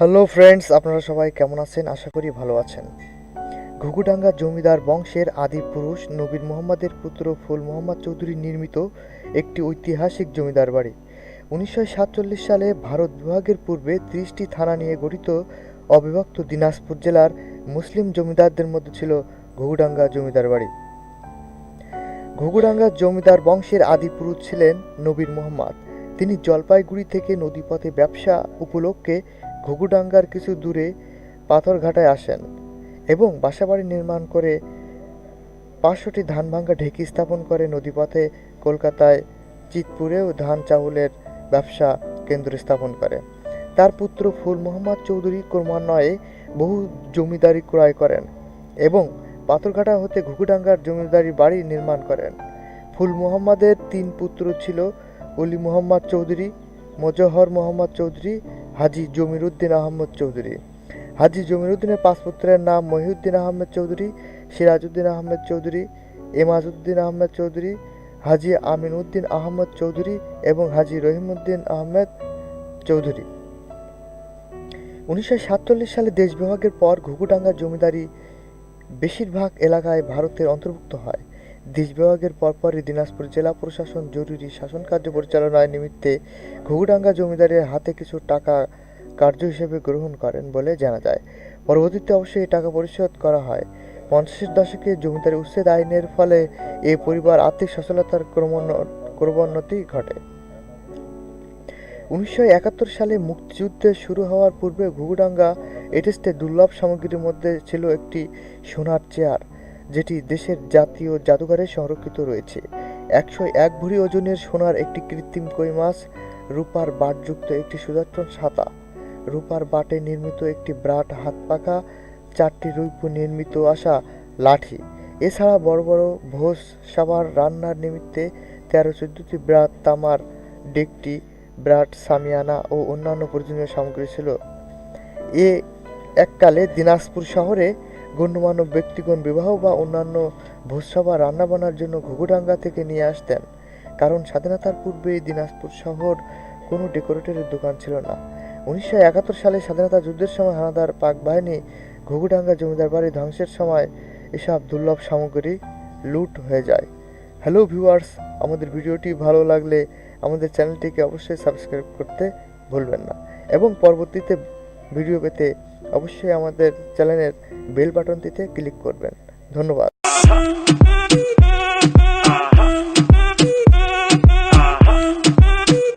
Hello friends আপনারা সবাই কেমন আছেন? আশা করি ভালো আছেন। ঘুঘুডাঙ্গা জমিদার বংশের আদি পুরুষ নবীর মোহাম্মদের পুত্র ফুল মোহাম্মদ চৌধুরী নির্মিত একটি ঐতিহাসিক জমিদার বাড়ি। উনিশশো সাতচল্লিশ সালে ভারত বিভাগের পূর্বে ত্রিশটি থানা নিয়ে গঠিত অবিভক্ত দিনাজপুর জেলার মুসলিম জমিদারদের মধ্যে ছিল ঘুঘুডাঙ্গা জমিদার বাড়ি। ঘুঘুডাঙ্গা জমিদার বংশের আদি পুরুষ ছিলেন নবীর মোহাম্মদ। তিনি জলপাইগুড়ি থেকে নদীপথে ব্যবসা উপলক্ষে ঘুঘুডাঙ্গার কিছু দূরে পাথরঘাটায় আসেন এবং বাসাবাড়ি নির্মাণ করে পাঁচশোটি ধান ভাঙ্গা ঢেকি স্থাপন করে নদীপথে কলকাতায় চিতপুরেও ধান চাউলের ব্যবসা কেন্দ্র স্থাপন করে। তার পুত্র ফুল মোহাম্মদ চৌধুরী ক্রমান্বয়ে বহু জমিদারি ক্রয় করেন এবং পাথরঘাটা হতে ঘুঘুডাঙ্গার জমিদারি বাড়ি নির্মাণ করেন। ফুল মোহাম্মদের তিন পুত্র ছিল অলি মোহাম্মদ চৌধুরী, মোজহর মোহাম্মদ চৌধুরী হাজি জমিরুদ্দিন আহমদ চৌধুরী। হাজি জমিরুদ্দিনের পাঁচ পুত্রের নাম মহিউদ্দিন আহমেদ চৌধুরী, সিরাজউদ্দিন আহমেদ চৌধুরী, এমাজউদ্দিন আহমেদ চৌধুরী, হাজি আমিন উদ্দিন আহমদ চৌধুরী এবং হাজি রহিমউদ্দিন আহমেদ চৌধুরী। উনিশশো সাতচল্লিশ সালে দেশ বিভাগের পর ঘুঘুডাঙ্গা জমিদারি বেশিরভাগ এলাকায় ভারতের অন্তর্ভুক্ত হয়। দেশ বিভাগের পরপরই দিনাজপুর জেলা প্রশাসন জরুরি শাসন কার্য পরিচালনায় নিমিত্তে ঘুঘুডাঙ্গা জমিদারের হাতে কিছু টাকা কার্য হিসেবে গ্রহণ করেন বলে জানা যায়। পরবর্তীতে অবশ্যই টাকা পরিশোধ করা হয়। পঞ্চাশের দশকে জমিদারি উচ্ছেদ আইনের ফলে এই পরিবার আর্থিক ক্রমোন্ন- ক্রমোন্নতি ঘটে। উনিশশো একাত্তর সালে মুক্তিযুদ্ধ শুরু হওয়ার পূর্বে ঘুঘুডাঙ্গা এটেস্টে দুর্লভ সামগ্রীর মধ্যে ছিল একটি সোনার চেয়ার। যেটি দেশের জাতীয় জাদুঘরে সংরক্ষিত রয়েছে। একশো এক ভরি ওজনের সোনার একটি কৃত্রিম কই মাছ, রূপার বাটযুক্ত একটি সুদর্শন ছাতা রূপার বাটে নির্মিত একটি ব্রাট হাত পাখা চারটি রূপ নির্মিত আসা লাঠি। এছাড়া বড় বড় ভোজ সাবার রান্নার নিমিত্তে তেরো চোদ্দটি ব্রাট তামার, ডেকটি, ব্রাট সামিয়ানা ও অন্যান্য প্রয়োজনীয় সামগ্রী ছিল। এ এককালে দিনাজপুর শহরে গণ্যমান্য ব্যক্তিগণ বিবাহ বা অন্যান্য ভোজসভা রান্নাবান্নার জন্য ঘুঘুডাঙ্গা থেকে নিয়ে আসতেন। কারণ স্বাধীনতার পূর্বে দিনাজপুর শহর কোনো ডেকোরেটরের দোকান ছিল না। উনিশশো একাত্তর সালে স্বাধীনতা যুদ্ধের সময় হানাদার পাক বাহিনী ঘুঘুডাঙ্গা জমিদার বাড়ি ধ্বংসের সময় এসব দুর্লভ সামগ্রী লুট হয়ে যায়। হ্যালো ভিউয়ার্স, আমাদের ভিডিওটি ভালো লাগলে আমাদের চ্যানেলটিকে অবশ্যই সাবস্ক্রাইব করতে ভুলবেন না। এবং পরবর্তীতে ভিডিও পেতে অবশ্যই আমাদের চ্যানেলের বেল বাটনটিতে ক্লিক করবেন। ধন্যবাদ।